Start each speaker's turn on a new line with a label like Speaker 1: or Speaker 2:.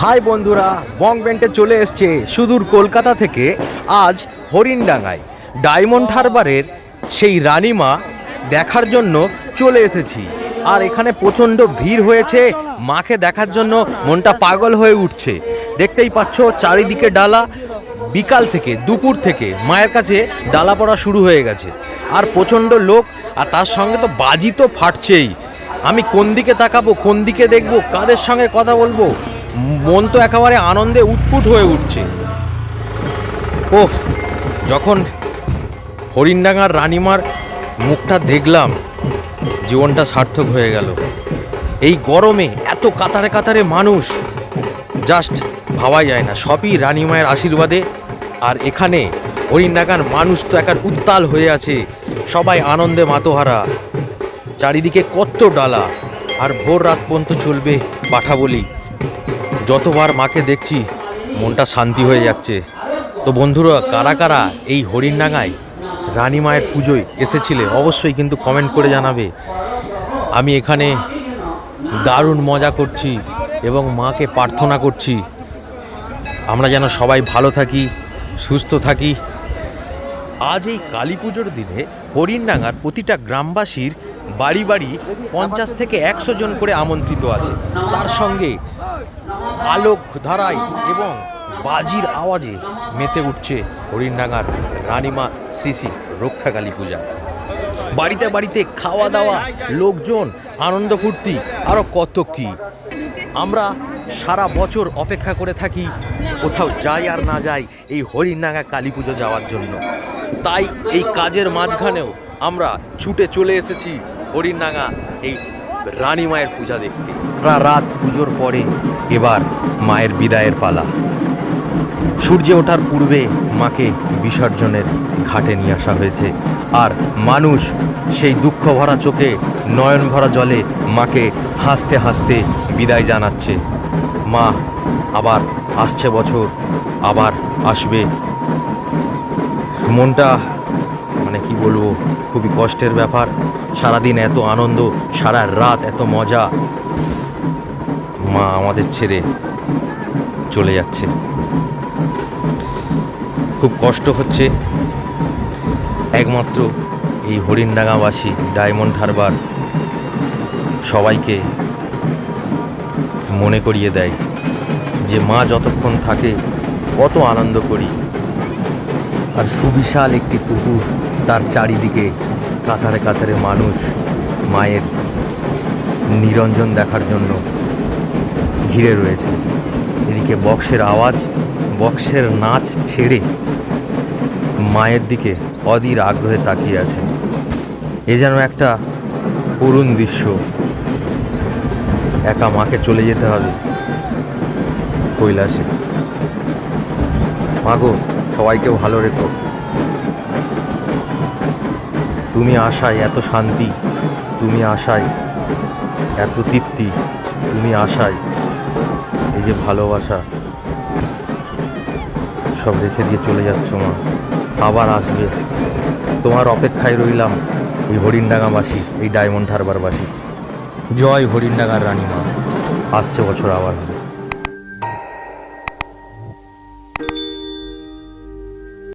Speaker 1: High বন্ধুরা বং চলে এসছে সুদূর কলকাতা থেকে আজ হরিণডাঙ্গায়। ডায়মন্ড হারবারের সেই রানীমা দেখার জন্য চলে এসেছি। আর এখানে প্রচণ্ড ভিড় হয়েছে, মাকে দেখার জন্য মনটা পাগল হয়ে উঠছে। দেখতেই পাচ্ছ, চারিদিকে ডালা, বিকাল থেকে, দুপুর থেকে, মায়ের কাছে ডালা পড়া শুরু হয়ে গেছে। আর প্রচণ্ড লোক, আর তার সঙ্গে তো বাজি তো ফাটছেই। আমি কোন দিকে তাকাবো, কোন দিকে দেখব, কাদের সঙ্গে কথা বলব? মন তো একেবারে আনন্দে উটপুট হয়ে উঠছে। ওহ যখন হরিণডাঙ্গার রানিমার মুখটা দেখলাম, জীবনটা সার্থক হয়ে গেল। এই গরমে এত কাতারে কাতারে মানুষ জাস্ট ভাবাই যায় না। সবই রানিমায়ের আশীর্বাদে, আর এখানে হরিণডাঙ্গার মানুষ তো একার উত্তাল হয়ে আছে। সবাই আনন্দে মাতোহারা। চারিদিকে কত ডালা, আর ভোর রাত পর্যন্ত চলবে পাঠা বলি যতবার মাকে দেখছি, মনটা শান্তি হয়ে যাচ্ছে। তো বন্ধুরা, কারা কারা এই হরিণডাঙ্গায় রানী মায়ের পুজোয় এসেছিলে, অবশ্যই কিন্তু কমেন্ট করে জানাবে। আমি এখানে দারুণ মজা করছি এবং মাকে প্রার্থনা করছি। আমরা যেন সবাই ভালো থাকি, সুস্থ থাকি। আজ এই কালী পুজোর দিনে হরিণডাঙ্গার প্রতিটা গ্রামবাসীর বাড়ি বাড়ি পঞ্চাশ থেকে একশো জন করে আমন্ত্রিত আছে। তার সঙ্গে আলোক ধারায় এবং বাজির আওয়াজে মেতে উঠছে হরিণডাঙ্গার রানীমা শ্রী শ্রী রক্ষা কালী পূজা। বাড়িতে বাড়িতে খাওয়া দাওয়া, লোকজন, আনন্দ ফুর্তি আরও কত কি। আমরা সারা বছর অপেক্ষা করে থাকি কোথাও যাই আর না যাই এই হরিণডাঙ্গা কালী পুজো যাওয়ার জন্য। তাই এই কাজের মাঝখানেও আমরা ছুটে চলে এসেছি হরিণডাঙ্গা, এই রানী মায়ের পূজা দেখতে। রাত পুজোর পরে এবার মায়ের বিদায়ের পালা। সূর্যে ওঠার পূর্বে মাকে বিসর্জনের ঘাটে নিয়ে আসা হয়েছে। আর মানুষ সেই দুঃখ ভরা চোখে নয়ন ভরা জলে মাকে হাসতে হাসতে বিদায় জানাচ্ছে। মা, আবার আসছে বছর, আবার আসবে। মনটা মানে কি বলব, খুবই কষ্টের ব্যাপার। সারাদিন এত আনন্দ, সারা রাত এত মজা। মা আমাদের ছেড়ে চলে যাচ্ছে। খুব কষ্ট হচ্ছে। একমাত্র এই হরিণডাঙ্গাবাসী, ডায়মন্ড হারবার সবাইকে মনে করিয়ে দেয় যে মা যতক্ষণ থাকে কত আনন্দ করি। আর সুবিশাল একটি পুকুর তার চারিদিকে কাতারে কাতারে মানুষ মায়ের নিরঞ্জন দেখার জন্য ঘিরে রয়েছে। এদিকে বক্সের আওয়াজ, বক্সের নাচ ছেড়ে মায়ের দিকে অধীর আগ্রহে তাকিয়ে আছে। এ যেন একটা করুণ দৃশ্য। একা মাকে চলে যেতে হবে কৈলাসে। মাগো সবাইকে ভালো রেখো। তুমি আশায় এত শান্তি, তুমি আশায় এত তৃপ্তি, তুমি আশায় এই যে ভালোবাসা, সব রেখে দিয়ে চলে যাচ্ছ মা। আবার আসবে। তোমার অপেক্ষায় রইলাম এই হরিণডাঙ্গাবাসী, এই ডায়মন্ড হারবারবাসী। জয় হরিণডাঙ্গার রানীমা আসছে বছর আবার